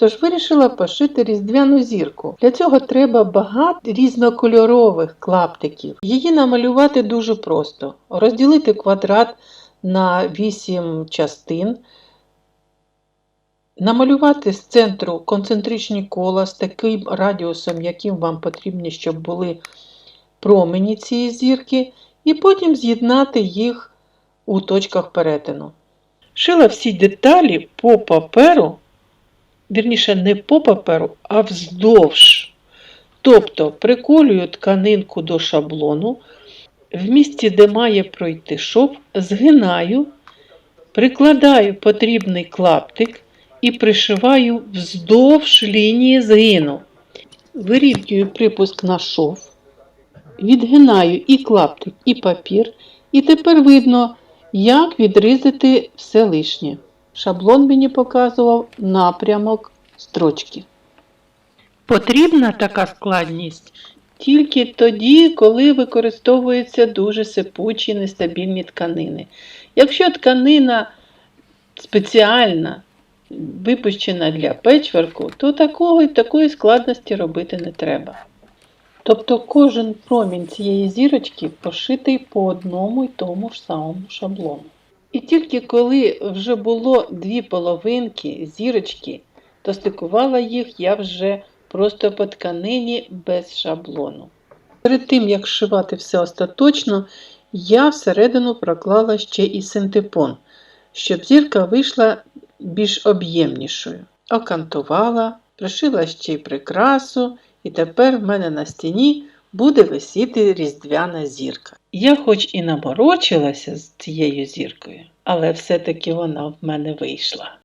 Тож вирішила пошити різдвяну зірку. Для цього треба багато різнокольорових клаптиків. Її намалювати дуже просто. Розділити квадрат на 8 частин, намалювати з центру концентричні кола з таким радіусом, яким вам потрібно, щоб були промені цієї зірки, і потім з'єднати їх у точках перетину. Шила всі деталі по паперу, вірніше, не по паперу, а вздовж. Тобто приколюю тканинку до шаблону, в місці, де має пройти шов, згинаю, прикладаю потрібний клаптик і пришиваю вздовж лінії згину. Вирівнюю припуск на шов, відгинаю і клаптик, і папір, і тепер видно, як відрізати все лишнє. Шаблон мені показував напрямок строчки. Потрібна така складність тільки тоді, коли використовуються дуже сипучі нестабільні тканини. Якщо тканина спеціальна, випущена для печверку, то такого, такої складності робити не треба. Тобто кожен промінь цієї зірочки пошитий по одному й тому ж самому шаблону. І тільки коли вже було дві половинки зірочки, то стикувала їх я вже просто по тканині без шаблону. Перед тим, як шивати все остаточно, я всередину проклала ще і синтепон, щоб зірка вийшла більш об'ємнішою. Окантувала, пришила ще й прикрасу, і тепер в мене на стіні буде висіти різдвяна зірка. Я хоч і наморочилася з цією зіркою, але все-таки вона в мене вийшла.